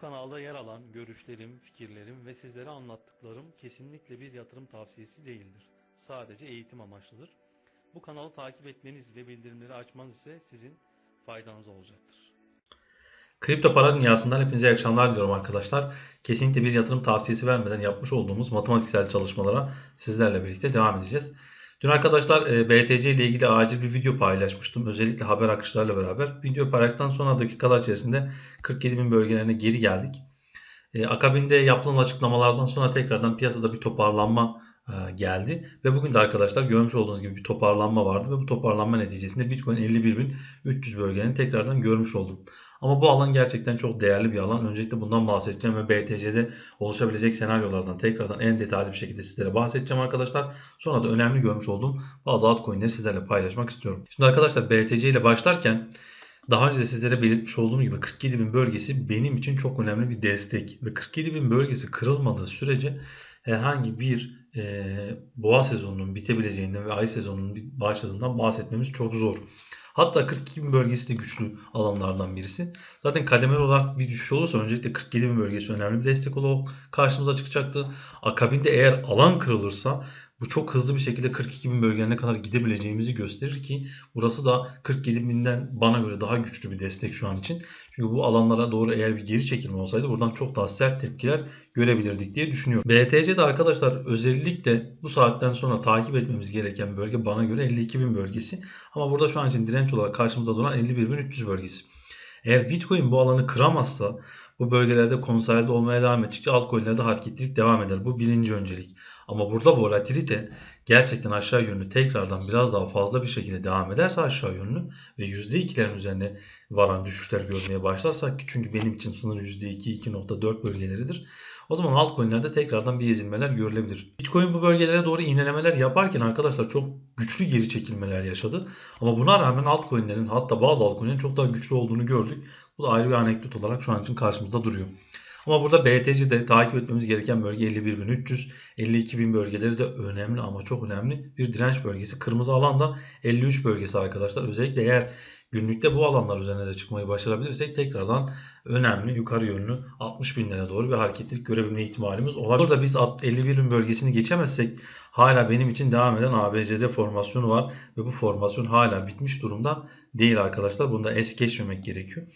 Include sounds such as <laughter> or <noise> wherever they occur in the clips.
kanalda yer alan görüşlerim, fikirlerim ve sizlere anlattıklarım kesinlikle bir yatırım tavsiyesi değildir. Sadece eğitim amaçlıdır. Bu kanalı takip etmeniz ve bildirimleri açmanız ise sizin faydanıza olacaktır. Kripto para dünyasından hepinize iyi akşamlar diliyorum arkadaşlar. Kesinlikle bir yatırım tavsiyesi vermeden yapmış olduğumuz matematiksel çalışmalara sizlerle birlikte devam edeceğiz. Dün arkadaşlar e, BTC ile ilgili acil bir video paylaşmıştım. Özellikle haber akışlarla beraber. Video paylaştıktan sonra dakikalar içerisinde 47 bin bölgelerine geri geldik. E, akabinde yapılan açıklamalardan sonra tekrardan piyasada bir toparlanma e, geldi. Ve bugün de arkadaşlar görmüş olduğunuz gibi bir toparlanma vardı. Ve bu toparlanma neticesinde Bitcoin 51.300 bölgelerini tekrardan görmüş oldum. Ama bu alan gerçekten çok değerli bir alan. Öncelikle bundan bahsedeceğim ve BTC'de oluşabilecek senaryolardan tekrardan en detaylı bir şekilde sizlere bahsedeceğim arkadaşlar. Sonra da önemli görmüş olduğum bazı altcoin'leri sizlerle paylaşmak istiyorum. Şimdi arkadaşlar BTC ile başlarken daha önce de sizlere belirtmiş olduğum gibi 47.000 bölgesi benim için çok önemli bir destek. Ve 47.000 bölgesi kırılmadığı sürece herhangi bir e, boğa sezonunun bitebileceğinden ve ay sezonunun başladığından bahsetmemiz çok zor. Hatta 42 bin bölgesi de güçlü alanlardan birisi. Zaten kademeli olarak bir düşüş olursa öncelikle 47 bin bölgesi önemli bir destek olarak karşımıza çıkacaktı. Akabinde eğer alan kırılırsa bu çok hızlı bir şekilde 42 bin bölgelerine kadar gidebileceğimizi gösterir ki burası da 47 binden bana göre daha güçlü bir destek şu an için. Çünkü bu alanlara doğru eğer bir geri çekilme olsaydı buradan çok daha sert tepkiler görebilirdik diye düşünüyorum. BTC'de arkadaşlar özellikle bu saatten sonra takip etmemiz gereken bölge bana göre 52 bin bölgesi. Ama burada şu an için direnç olarak karşımızda duran 51.300 bölgesi. Eğer Bitcoin bu alanı kıramazsa bu bölgelerde konsolide olmaya devam ettikçe altcoin'lerde hareketlilik devam eder. Bu birinci öncelik. Ama burada volatilite gerçekten aşağı yönlü tekrardan biraz daha fazla bir şekilde devam ederse aşağı yönlü ve %2'lerin üzerine varan düşüşler görmeye başlarsak çünkü benim için sınır %2 2.4 bölgeleridir. O zaman altcoin'lerde tekrardan bir ezilmeler görülebilir. Bitcoin bu bölgelere doğru iğnelemeler yaparken arkadaşlar çok güçlü geri çekilmeler yaşadı. Ama buna rağmen altcoin'lerin hatta bazı altcoin'lerin çok daha güçlü olduğunu gördük. Bu da ayrı bir anekdot olarak şu an için karşımızda duruyor. Ama burada BTC'de takip etmemiz gereken bölge 51.300, 52.000 bölgeleri de önemli ama çok önemli bir direnç bölgesi. Kırmızı alan da 53 bölgesi arkadaşlar. Özellikle eğer günlükte bu alanlar üzerine de çıkmayı başarabilirsek tekrardan önemli yukarı yönlü 60 binlere doğru bir hareketlilik görebilme ihtimalimiz olabilir. Burada biz 51 bin bölgesini geçemezsek hala benim için devam eden ABCD formasyonu var ve bu formasyon hala bitmiş durumda değil arkadaşlar. Bunu da es geçmemek gerekiyor.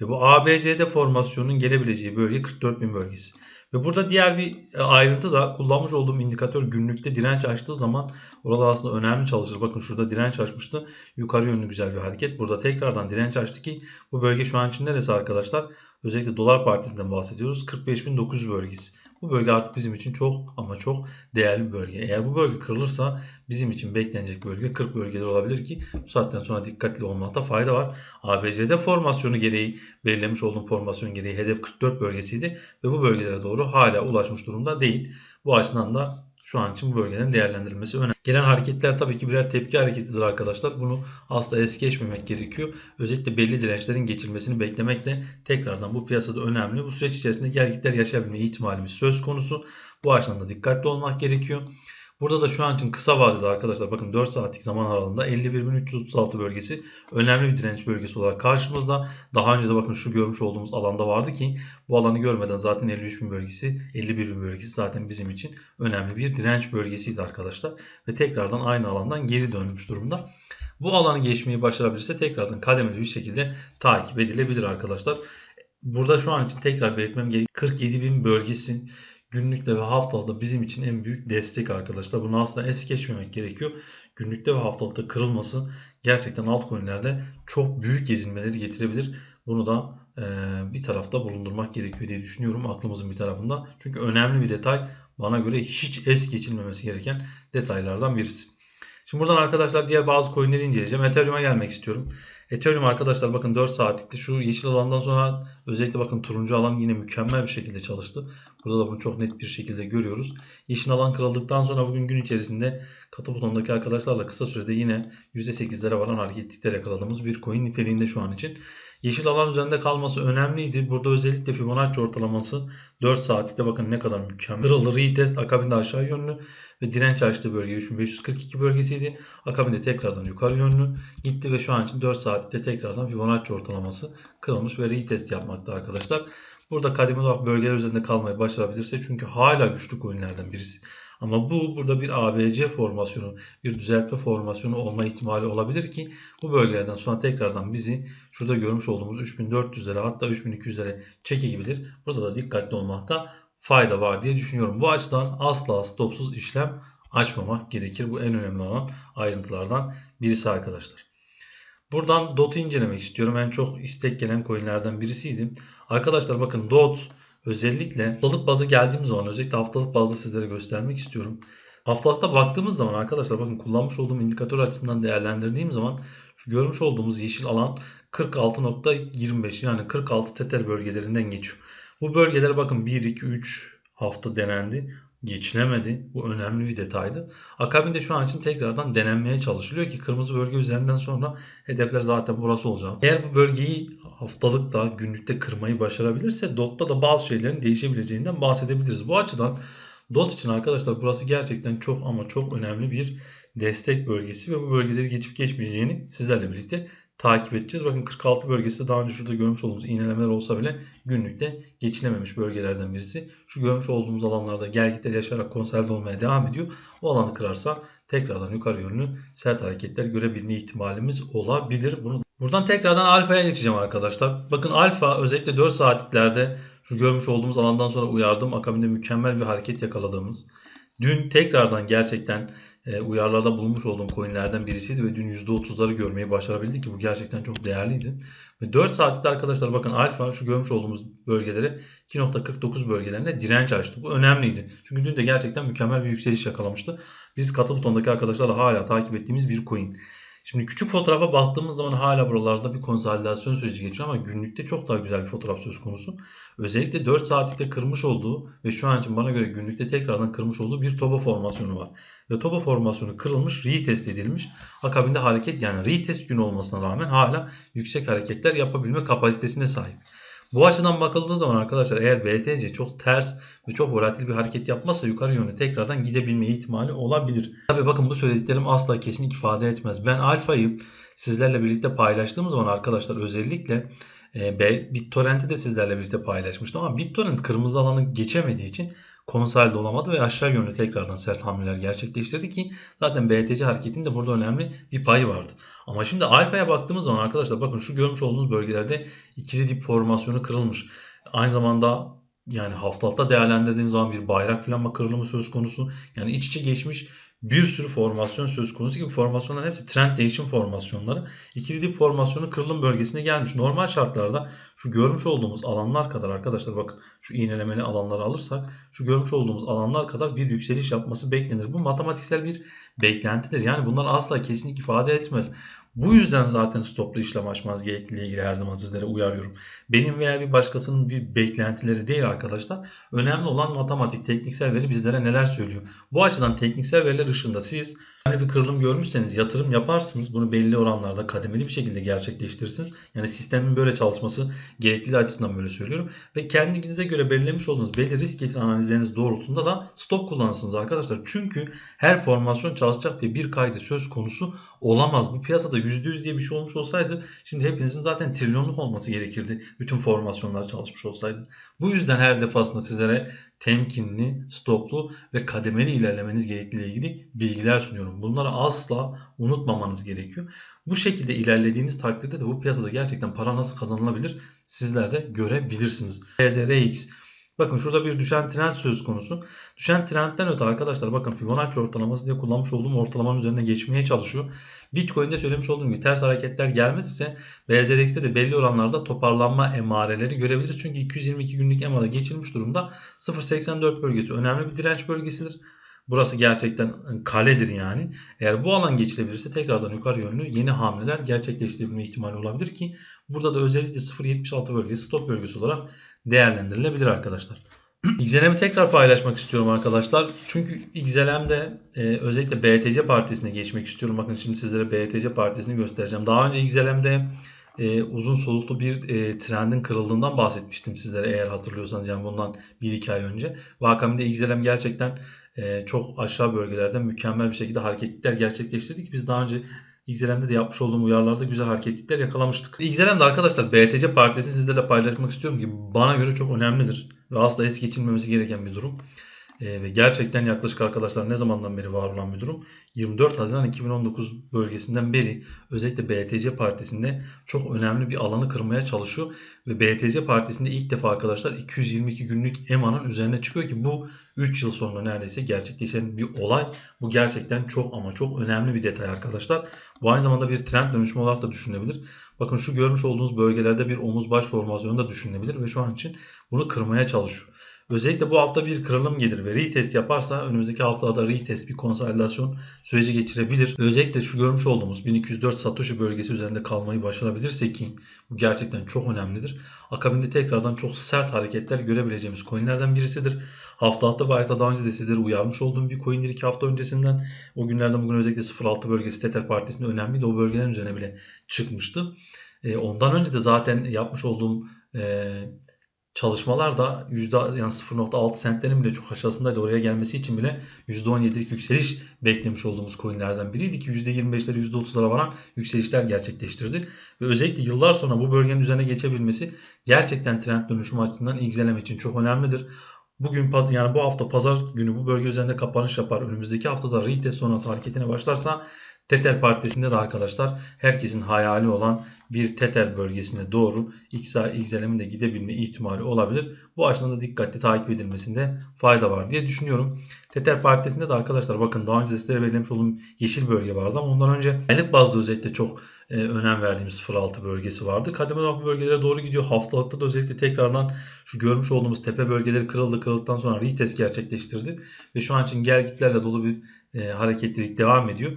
Ve bu ABCD formasyonunun gelebileceği bölge 44 bin bölgesi. Ve burada diğer bir e, ayrıntı da kullanmış olduğum indikatör günlükte direnç açtığı zaman orada aslında önemli çalışır. Bakın şurada direnç açmıştı. Yukarı yönlü güzel bir hareket. Burada tekrardan direnç açtı ki bu bölge şu an için neresi arkadaşlar? Özellikle dolar partisinden bahsediyoruz. 45.900 bölgesi. Bu bölge artık bizim için çok ama çok değerli bir bölge. Eğer bu bölge kırılırsa bizim için beklenecek bölge 40 bölgeler olabilir ki bu saatten sonra dikkatli olmakta fayda var. ABCD formasyonu gereği belirlemiş olduğum formasyon gereği hedef 44 bölgesiydi ve bu bölgelere doğru hala ulaşmış durumda değil. Bu açıdan da şu an için bu bölgelerin değerlendirilmesi önemli. Gelen hareketler tabii ki birer tepki hareketidir arkadaşlar. Bunu asla es geçmemek gerekiyor. Özellikle belli dirençlerin geçilmesini beklemek de tekrardan bu piyasada önemli. Bu süreç içerisinde gelgitler yaşayabilme ihtimalimiz söz konusu. Bu açıdan da dikkatli olmak gerekiyor. Burada da şu an için kısa vadede arkadaşlar bakın 4 saatlik zaman aralığında 51.336 bölgesi önemli bir direnç bölgesi olarak karşımızda. Daha önce de bakın şu görmüş olduğumuz alanda vardı ki bu alanı görmeden zaten 53.000 bölgesi 51.000 bölgesi zaten bizim için önemli bir direnç bölgesiydi arkadaşlar. Ve tekrardan aynı alandan geri dönmüş durumda. Bu alanı geçmeyi başarabilirse tekrardan kademeli bir şekilde takip edilebilir arkadaşlar. Burada şu an için tekrar belirtmem gerek 47.000 bölgesi günlükte ve haftalıkta bizim için en büyük destek arkadaşlar. Bunu asla es geçmemek gerekiyor. Günlükte ve haftalıkta kırılması gerçekten altcoin'lerde çok büyük ezilmeleri getirebilir. Bunu da bir tarafta bulundurmak gerekiyor diye düşünüyorum aklımızın bir tarafında. Çünkü önemli bir detay bana göre hiç es geçilmemesi gereken detaylardan birisi. Şimdi buradan arkadaşlar diğer bazı coinleri inceleyeceğim. Ethereum'a gelmek istiyorum. Ethereum arkadaşlar bakın 4 saatlikte şu yeşil alandan sonra özellikle bakın turuncu alan yine mükemmel bir şekilde çalıştı. Burada da bunu çok net bir şekilde görüyoruz. Yeşil alan kırıldıktan sonra bugün gün içerisinde katı butondaki arkadaşlarla kısa sürede yine %8'lere varan hareketlikler yakaladığımız bir coin niteliğinde şu an için. Yeşil alan üzerinde kalması önemliydi. Burada özellikle Fibonacci ortalaması 4 saatlikte bakın ne kadar mükemmel. Kırıldı retest akabinde aşağı yönlü ve direnç açtığı bölge 3542 bölgesiydi. Akabinde tekrardan yukarı yönlü gitti ve şu an için 4 saatlikte tekrardan Fibonacci ortalaması kırılmış ve retest yapmakta arkadaşlar. burada kademeli olarak bölgeler üzerinde kalmayı başarabilirse çünkü hala güçlü coinlerden birisi. Ama bu burada bir ABC formasyonu, bir düzeltme formasyonu olma ihtimali olabilir ki bu bölgelerden sonra tekrardan bizi şurada görmüş olduğumuz 3400'lere hatta 3200'lere çekebilir. Burada da dikkatli olmakta fayda var diye düşünüyorum. Bu açıdan asla stopsuz işlem açmamak gerekir. Bu en önemli olan ayrıntılardan birisi arkadaşlar. Buradan DOT'u incelemek istiyorum. En çok istek gelen coinlerden birisiydi. Arkadaşlar bakın DOT özellikle haftalık bazı geldiğimiz zaman özellikle haftalık bazda sizlere göstermek istiyorum. Haftalıkta baktığımız zaman arkadaşlar bakın kullanmış olduğum indikatör açısından değerlendirdiğim zaman şu görmüş olduğumuz yeşil alan 46.25 yani 46 teter bölgelerinden geçiyor. Bu bölgelere bakın 1, 2, 3 hafta denendi. Geçilemedi. Bu önemli bir detaydı. Akabinde şu an için tekrardan denenmeye çalışılıyor ki kırmızı bölge üzerinden sonra hedefler zaten burası olacak. Eğer bu bölgeyi haftalıkta, günlükte kırmayı başarabilirse DOT'ta da bazı şeylerin değişebileceğinden bahsedebiliriz. Bu açıdan DOT için arkadaşlar burası gerçekten çok ama çok önemli bir destek bölgesi ve bu bölgeleri geçip geçmeyeceğini sizlerle birlikte takip edeceğiz. Bakın 46 bölgesi daha önce şurada görmüş olduğumuz iğnelemeler olsa bile günlükte geçilememiş bölgelerden birisi. Şu görmüş olduğumuz alanlarda gelgitler yaşayarak konsolide olmaya devam ediyor. O alanı kırarsa tekrardan yukarı yönlü sert hareketler görebilme ihtimalimiz olabilir. Bunu Buradan tekrardan alfaya geçeceğim arkadaşlar. Bakın alfa özellikle 4 saatliklerde şu görmüş olduğumuz alandan sonra uyardım. Akabinde mükemmel bir hareket yakaladığımız. Dün tekrardan gerçekten e, uyarlarda bulunmuş olduğum coinlerden birisiydi ve dün %30'ları görmeyi başarabildik ki bu gerçekten çok değerliydi. Ve 4 saatlikte arkadaşlar bakın alfa şu görmüş olduğumuz bölgelere 2.49 bölgelerine direnç açtı. Bu önemliydi. Çünkü dün de gerçekten mükemmel bir yükseliş yakalamıştı. Biz katıl butondaki arkadaşlarla hala takip ettiğimiz bir coin. Şimdi küçük fotoğrafa baktığımız zaman hala buralarda bir konsolidasyon süreci geçiyor ama günlükte çok daha güzel bir fotoğraf söz konusu. Özellikle 4 saatlikte kırmış olduğu ve şu an için bana göre günlükte tekrardan kırmış olduğu bir toba formasyonu var. Ve toba formasyonu kırılmış, retest edilmiş. Akabinde hareket yani retest günü olmasına rağmen hala yüksek hareketler yapabilme kapasitesine sahip. Bu açıdan bakıldığı zaman arkadaşlar eğer BTC çok ters ve çok volatil bir hareket yapmazsa yukarı yönlü tekrardan gidebilme ihtimali olabilir. Tabi bakın bu söylediklerim asla kesin ifade etmez. Ben alfayı sizlerle birlikte paylaştığım zaman arkadaşlar özellikle e, BitTorrent'i de sizlerle birlikte paylaşmıştım ama BitTorrent kırmızı alanı geçemediği için konsolide olamadı ve aşağı yönlü tekrardan sert hamleler gerçekleştirdi ki zaten BTC hareketinin de burada önemli bir payı vardı. Ama şimdi alfaya baktığımız zaman arkadaşlar bakın şu görmüş olduğunuz bölgelerde ikili dip formasyonu kırılmış. Aynı zamanda yani haftalıkta değerlendirdiğimiz zaman bir bayrak falan kırılımı söz konusu. Yani iç içe geçmiş bir sürü formasyon söz konusu ki bu formasyonların hepsi trend değişim formasyonları. İkili dip formasyonu kırılım bölgesine gelmiş. Normal şartlarda şu görmüş olduğumuz alanlar kadar arkadaşlar bakın şu iğnelemeli alanları alırsak şu görmüş olduğumuz alanlar kadar bir yükseliş yapması beklenir. Bu matematiksel bir beklentidir. Yani bunlar asla kesinlik ifade etmez. Bu yüzden zaten stoplu işlem açmanız gerektiğiyle ilgili her zaman sizlere uyarıyorum. Benim veya bir başkasının bir beklentileri değil arkadaşlar. Önemli olan matematik, tekniksel veri bizlere neler söylüyor. Bu açıdan tekniksel veriler ışığında siz hani bir kırılım görmüşseniz yatırım yaparsınız. Bunu belli oranlarda kademeli bir şekilde gerçekleştirirsiniz. Yani sistemin böyle çalışması gerekliliği açısından böyle söylüyorum. Ve kendinize göre belirlemiş olduğunuz belli risk getiri analizleriniz doğrultusunda da stop kullanırsınız arkadaşlar. Çünkü her formasyon çalışacak diye bir kaydı söz konusu olamaz. Bu piyasada %100 diye bir şey olmuş olsaydı şimdi hepinizin zaten trilyonluk olması gerekirdi. Bütün formasyonlar çalışmış olsaydı. Bu yüzden her defasında sizlere temkinli, stoplu ve kademeli ilerlemeniz gerektiği ilgili bilgiler sunuyorum. Bunları asla unutmamanız gerekiyor. Bu şekilde ilerlediğiniz takdirde de bu piyasada gerçekten para nasıl kazanılabilir sizler de görebilirsiniz. PZRX Bakın şurada bir düşen trend söz konusu. Düşen trendten öte arkadaşlar bakın Fibonacci ortalaması diye kullanmış olduğum ortalamanın üzerine geçmeye çalışıyor. Bitcoin'de söylemiş olduğum gibi ters hareketler gelmez ise BZRX'te de belli oranlarda toparlanma emareleri görebiliriz. Çünkü 222 günlük EMA'da geçilmiş durumda 0.84 bölgesi önemli bir direnç bölgesidir. Burası gerçekten kaledir yani. Eğer bu alan geçilebilirse tekrardan yukarı yönlü yeni hamleler gerçekleştirebilme ihtimali olabilir ki burada da özellikle 0.76 bölgesi stop bölgesi olarak değerlendirilebilir arkadaşlar. <clears throat> XLM'i tekrar paylaşmak istiyorum arkadaşlar. Çünkü XLM'de e, özellikle BTC partisine geçmek istiyorum. Bakın şimdi sizlere BTC partisini göstereceğim. Daha önce XLM'de e, uzun soluklu bir e, trendin kırıldığından bahsetmiştim sizlere eğer hatırlıyorsanız yani bundan 1-2 ay önce. Vakami'de XLM gerçekten e, çok aşağı bölgelerden mükemmel bir şekilde hareketler gerçekleştirdik. Biz daha önce XLM'de de yapmış olduğum uyarılarda güzel hareketlikler yakalamıştık. XLM'de arkadaşlar BTC paritesini sizlerle paylaşmak istiyorum ki bana göre çok önemlidir ve asla es geçilmemesi gereken bir durum. Ee, ve gerçekten yaklaşık arkadaşlar ne zamandan beri var olan bir durum. 24 Haziran 2019 bölgesinden beri özellikle BTC partisinde çok önemli bir alanı kırmaya çalışıyor. Ve BTC partisinde ilk defa arkadaşlar 222 günlük EMA'nın üzerine çıkıyor ki bu 3 yıl sonra neredeyse gerçekleşen bir olay. Bu gerçekten çok ama çok önemli bir detay arkadaşlar. Bu aynı zamanda bir trend dönüşümü olarak da düşünülebilir. Bakın şu görmüş olduğunuz bölgelerde bir omuz baş formasyonu da düşünülebilir ve şu an için bunu kırmaya çalışıyor. Özellikle bu hafta bir kırılım gelir ve retest yaparsa önümüzdeki haftada retest bir konsolidasyon süreci geçirebilir. Özellikle şu görmüş olduğumuz 1204 Satoshi bölgesi üzerinde kalmayı başarabilirse ki bu gerçekten çok önemlidir. Akabinde tekrardan çok sert hareketler görebileceğimiz coinlerden birisidir. Hafta hafta bayrakta daha önce de sizleri uyarmış olduğum bir coindir 2 hafta öncesinden. O günlerden bugün özellikle 06 bölgesi Tether Partisi'nde önemliydi. O bölgelerin üzerine bile çıkmıştı. E, ondan önce de zaten yapmış olduğum e, çalışmalar da yüzde yani 0.6 sentlerin bile çok aşağısındaydı. Oraya gelmesi için bile %17'lik yükseliş beklemiş olduğumuz coinlerden biriydi ki %25'lere %30'lara varan yükselişler gerçekleştirdi. Ve özellikle yıllar sonra bu bölgenin üzerine geçebilmesi gerçekten trend dönüşümü açısından XLM için çok önemlidir. Bugün paz- yani bu hafta pazar günü bu bölge üzerinde kapanış yapar. Önümüzdeki haftada retest sonrası hareketine başlarsa Tether partisinde de arkadaşlar herkesin hayali olan bir Tether bölgesine doğru XA, XLM'in de gidebilme ihtimali olabilir. Bu açıdan da dikkatli takip edilmesinde fayda var diye düşünüyorum. Tether partisinde de arkadaşlar bakın daha önce sizlere belirlemiş olduğum yeşil bölge vardı ama ondan önce aylık bazda özellikle çok e, önem verdiğimiz 06 bölgesi vardı. Kademe bu bölgelere doğru gidiyor. Haftalıkta da özellikle tekrardan şu görmüş olduğumuz tepe bölgeleri kırıldı. Kırıldıktan sonra retest gerçekleştirdi. Ve şu an için gel gitlerle dolu bir e, hareketlilik devam ediyor.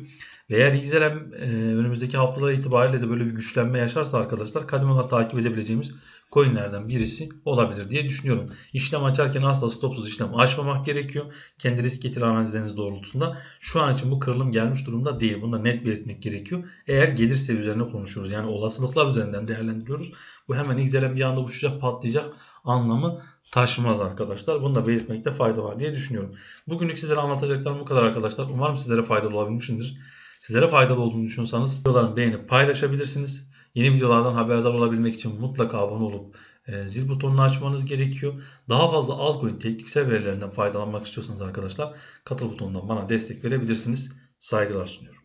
Ve eğer XLM e, önümüzdeki haftalar itibariyle de böyle bir güçlenme yaşarsa arkadaşlar kademe olarak takip edebileceğimiz coinlerden birisi olabilir diye düşünüyorum. İşlem açarken asla stopsuz işlem açmamak gerekiyor. Kendi risk getiri analizleriniz doğrultusunda. Şu an için bu kırılım gelmiş durumda değil. Bunu da net belirtmek gerekiyor. Eğer gelirse üzerine konuşuyoruz. Yani olasılıklar üzerinden değerlendiriyoruz. Bu hemen XLM bir anda uçacak patlayacak anlamı taşımaz arkadaşlar. Bunu da belirtmekte fayda var diye düşünüyorum. Bugünlük sizlere anlatacaklarım bu kadar arkadaşlar. Umarım sizlere faydalı olabilmişimdir. Sizlere faydalı olduğunu düşünüyorsanız videolarımı beğenip paylaşabilirsiniz. Yeni videolardan haberdar olabilmek için mutlaka abone olup e, zil butonunu açmanız gerekiyor. Daha fazla altcoin tekniksel verilerinden faydalanmak istiyorsanız arkadaşlar katıl butonundan bana destek verebilirsiniz. Saygılar sunuyorum.